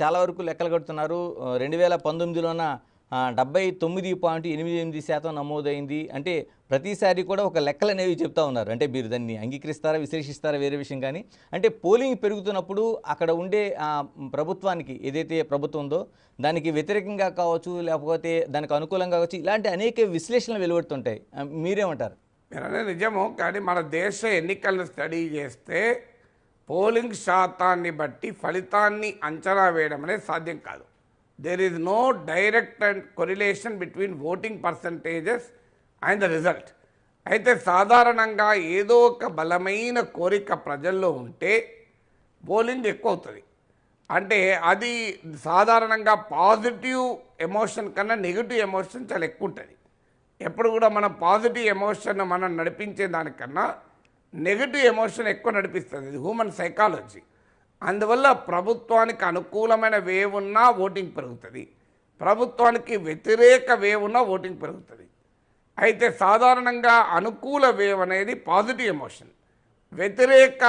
చాలా వరకు లెక్కలు కడుతున్నారు. రెండు వేల పంతొమ్మిదిలోన డెబ్బై తొమ్మిది పాయింట్ ఎనిమిది ఎనిమిది శాతం నమోదైంది. అంటే ప్రతిసారి కూడా ఒక లెక్కలు అనేవి చెప్తా ఉన్నారు. అంటే మీరు దాన్ని అంగీకరిస్తారా విశ్లేషిస్తారా వేరే విషయం కానీ. అంటే పోలింగ్ పెరుగుతున్నప్పుడు అక్కడ ఉండే ప్రభుత్వానికి ఏదైతే ప్రభుత్వం ఉందో దానికి వ్యతిరేకంగా కావచ్చు లేకపోతే దానికి అనుకూలంగా కావచ్చు ఇలాంటి అనేక విశ్లేషణలు వెలువడుతుంటాయి. మీరేమంటారు? అనేది నిజము కానీ మన దేశ ఎన్నికలను స్టడీ చేస్తే పోలింగ్ శాతాన్ని బట్టి ఫలితాన్ని అంచనా వేయడం అనేది సాధ్యం కాదు. There is no direct and correlation between voting percentages and the result అయితే సాధారణంగా ఏదో ఒక బలమైన కోరిక ప్రజల్లో ఉంటే పోలింగ్ ఎక్కువ అవుతుంది అంటే అది సాధారణంగా పాజిటివ్ ఎమోషన్ కన్నా నెగిటివ్ ఎమోషన్ చాలా ఎక్కువ ఉంటుంది. ఎప్పుడు కూడా మనం పాజిటివ్ ఎమోషన్ మనం నడిపించే దానికన్నా నెగిటివ్ ఎమోషన్ ఎక్కువ నడిపిస్తుంది. ఇది హ్యూమన్ సైకాలజీ అందువల్ల ప్రభుత్వానికి అనుకూలమైన వేవ్ ఉన్నా ఓటింగ్ పెరుగుతుంది. ప్రభుత్వానికి వ్యతిరేక వేవ్ ఉన్నా ఓటింగ్ పెరుగుతుంది. అయితే సాధారణంగా అనుకూల వేవ్ అనేది పాజిటివ్ ఎమోషన్ వ్యతిరేక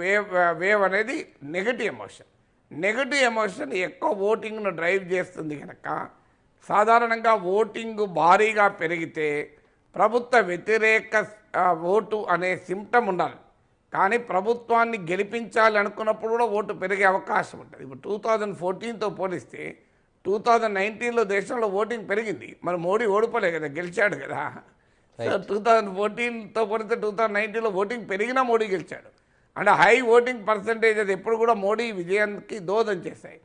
వేవ్ వేవ్ అనేది నెగటివ్ ఎమోషన్ నెగటివ్ ఎమోషన్ ఎక్కువ ఓటింగ్ను డ్రైవ్ చేస్తుంది కనుక సాధారణంగా ఓటింగ్ భారీగా పెరిగితే ప్రభుత్వ వ్యతిరేక ఓటు అనే సిమ్టమ్ ఉండాలి. కానీ ప్రభుత్వాన్ని గెలిపించాలి అనుకున్నప్పుడు కూడా ఓటు పెరిగే అవకాశం ఉంటుంది. ఇప్పుడు టూ థౌజండ్ ఫోర్టీన్తో పోలిస్తే టూ థౌజండ్ నైన్టీన్లో దేశంలో ఓటింగ్ పెరిగింది. మరి మోడీ ఓడిపోలే కదా గెలిచాడు కదా. టూ థౌజండ్ ఫోర్టీన్తో పోలిస్తే టూ థౌజండ్ నైన్టీన్లో ఓటింగ్ పెరిగినా మోడీ గెలిచాడు. అంటే హై ఓటింగ్ పర్సంటేజ్ అది ఎప్పుడు కూడా మోడీ విజయానికి దోహదం చేశాయి.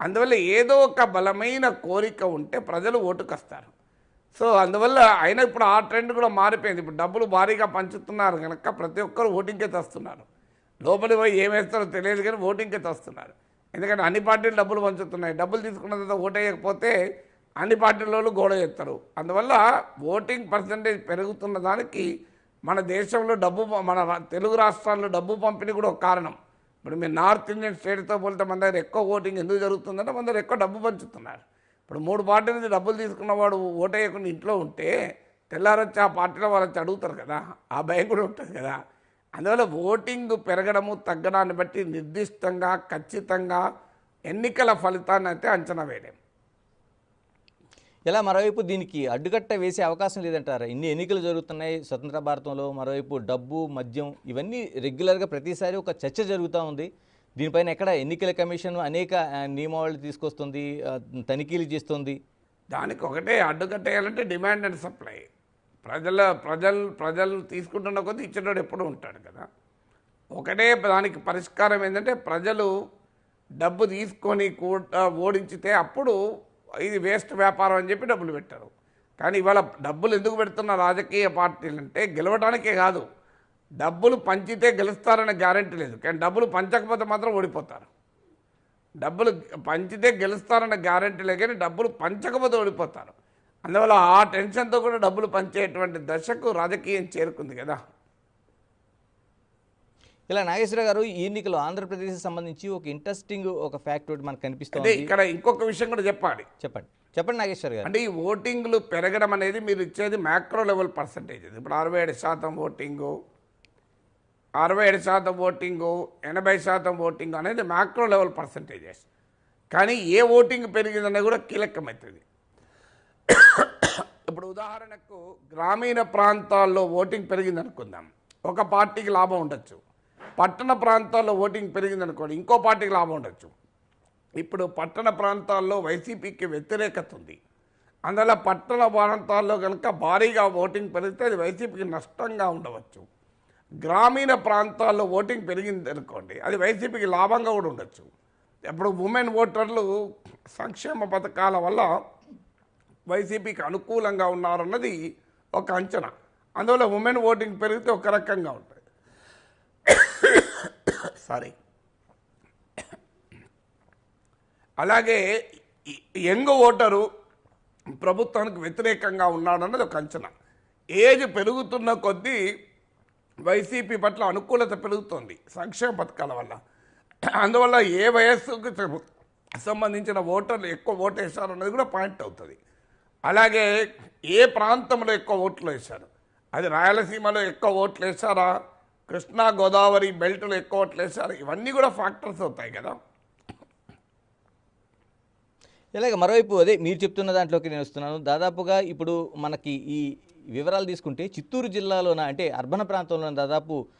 అందువల్ల ఏదో ఒక బలమైన కోరిక ఉంటే ప్రజలు ఓటుకు వస్తారు సో అందువల్ల అయినా ఇప్పుడు ఆ ట్రెండ్ కూడా మారిపోయింది. ఇప్పుడు డబ్బులు భారీగా పంచుతున్నారు కనుక ప్రతి ఒక్కరు ఓటింగ్కే తెస్తున్నారు. లోపలి పోయి ఏం వేస్తారో తెలియదు కానీ ఓటింగ్కే తెస్తున్నారు. ఎందుకంటే అన్ని పార్టీలు డబ్బులు పంచుతున్నాయి. డబ్బులు తీసుకున్న తర్వాత ఓటేయకపోతే అన్ని పార్టీలలో గోడ చేస్తారు అందువల్ల ఓటింగ్ పర్సంటేజ్ పెరుగుతున్న దానికి మన దేశంలో డబ్బు మన తెలుగు రాష్ట్రాల్లో డబ్బు పంపిణీ కూడా ఒక కారణం. ఇప్పుడు మీరు నార్త్ ఇండియన్ స్టేట్తో పోలితే మన దగ్గర ఎక్కువ ఓటింగ్ ఎందుకు జరుగుతుందంటే మన దగ్గర ఎక్కువ డబ్బు పంచుతున్నారు. ఇప్పుడు మూడు పార్టీ నుంచి డబ్బులు తీసుకున్నవాడు ఓటేయకుండా ఇంట్లో ఉంటే తెల్లారొచ్చి ఆ పార్టీలో వాళ్ళు వచ్చి అడుగుతారు కదా ఆ భయం కూడా ఉంటుంది కదా. అందువల్ల ఓటింగ్ పెరగడము తగ్గడాన్ని బట్టి నిర్దిష్టంగా ఖచ్చితంగా ఎన్నికల ఫలితాన్ని అయితే అంచనా వేయలేం. ఇలా మరోవైపు దీనికి అడ్డుకట్ట వేసే అవకాశం లేదంటారు? ఇన్ని ఎన్నికలు జరుగుతున్నాయి స్వతంత్ర భారతంలో మరోవైపు డబ్బు మద్యం ఇవన్నీ రెగ్యులర్గా ప్రతిసారి ఒక చర్చ జరుగుతూ ఉంది. దీనిపైన ఎక్కడ ఎన్నికల కమిషన్ అనేక నియమావళి తీసుకొస్తుంది తనిఖీలు చేస్తుంది? దానికి ఒకటే అడ్డుకట్టేయాలంటే డిమాండ్ అండ్ సప్లై. ప్రజల ప్రజలు ప్రజలు తీసుకుంటున్న కొద్దీ ఇచ్చేటోడు ఎప్పుడూ ఉంటాడు కదా. ఒకటే దానికి పరిష్కారం ఏంటంటే ప్రజలు డబ్బు తీసుకొని కూడా ఓడించితే అప్పుడు ఇది వేస్ట్ వ్యాపారం అని చెప్పి డబ్బులు పెట్టారు. కానీ ఇవాళ డబ్బులు ఎందుకు పెడుతున్న రాజకీయ పార్టీలు అంటే గెలవడానికే కాదు. డబ్బులు పంచితే గెలుస్తారనే గ్యారెంటీ లేదు. కానీ డబ్బులు పంచకపోతే మాత్రం ఓడిపోతారు. డబ్బులు పంచితే గెలుస్తారన్న గ్యారెంటీ లేదు కానీ డబ్బులు పంచకపోతే ఓడిపోతారు. అందువల్ల ఆ టెన్షన్తో కూడా డబ్బులు పంచేటువంటి దశకు రాజకీయం చేరుకుంది కదా. ఇలా నాగేశ్వర గారు ఈ ఎన్నికలు ఆంధ్రప్రదేశ్ సంబంధించి ఒక ఇంట్రెస్టింగ్ ఒక ఫ్యాక్ట్ ఒకటి మనకు కనిపిస్తుంది. ఇక్కడ ఇంకొక విషయం కూడా చెప్పాలి. చెప్పండి. చెప్పండి నాగేశ్వర్ గారు. అంటే ఈ ఓటింగ్లు పెరగడం అనేది మీరు ఇచ్చేది మ్యాక్రో లెవెల్ పర్సంటేజ్ ఇప్పుడు అరవై ఏడు శాతం ఓటింగు అరవై ఏడు శాతం ఓటింగు ఎనభై శాతం ఓటింగ్ అనేది మ్యాక్రో లెవెల్ పర్సంటేజెస్. కానీ ఏ ఓటింగ్ పెరిగిందనేది కూడా కీలకమవుతుంది ఇప్పుడు ఉదాహరణకు గ్రామీణ ప్రాంతాల్లో ఓటింగ్ పెరిగింది అనుకుందాం ఒక పార్టీకి లాభం ఉండొచ్చు. పట్టణ ప్రాంతాల్లో ఓటింగ్ పెరిగింది అనుకోండి ఇంకో పార్టీకి లాభం ఉండొచ్చు. ఇప్పుడు పట్టణ ప్రాంతాల్లో వైసీపీకి వ్యతిరేకత ఉంది. అందువల్ల పట్టణ ప్రాంతాల్లో కనుక భారీగా ఓటింగ్ పెరిగితే అది వైసీపీకి నష్టంగా ఉండవచ్చు. గ్రామీణ ప్రాంతాల్లో ఓటింగ్ పెరిగింది అనుకోండి అది వైసీపీకి లాభంగా కూడా ఉండొచ్చు. ఇప్పుడు ఉమెన్ ఓటర్లు సంక్షేమ పథకాల వల్ల వైసీపీకి అనుకూలంగా ఉన్నారన్నది ఒక అంచనా. అందువల్ల ఉమెన్ ఓటింగ్ పెరిగితే ఒక రకంగా ఉంటుంది సారీ అలాగే యంగ్ ఓటరు ప్రభుత్వానికి వ్యతిరేకంగా ఉన్నాడన్నది ఒక అంచనా. ఏజ్ పెరుగుతున్న కొద్దీ వైసీపీ పట్ల అనుకూలత పెరుగుతోంది. సంక్షేమ పథకాల వల్ల. అందువల్ల ఏ వయస్సుకు సంబంధించిన ఓటర్లు ఎక్కువ ఓటు వేశారు అన్నది కూడా పాయింట్ అవుతుంది. అలాగే ఏ ప్రాంతంలో ఎక్కువ ఓట్లు వేశారు? అది రాయలసీమలో ఎక్కువ ఓట్లు వేశారా? కృష్ణా గోదావరి బెల్ట్లో ఎక్కువ ఓట్లు వేశారా? ఇవన్నీ కూడా ఫ్యాక్టర్స్ అవుతాయి కదా. ఇలాగ మరోవైపు అదే మీరు చెప్తున్న దాంట్లోకి నేను వస్తున్నాను. దాదాపుగా ఇప్పుడు మనకి ఈ వివరాలు తీసుకుంటే చిత్తూరు జిల్లాలోన అంటే అర్బన్ ప్రాంతంలోన దాదాపు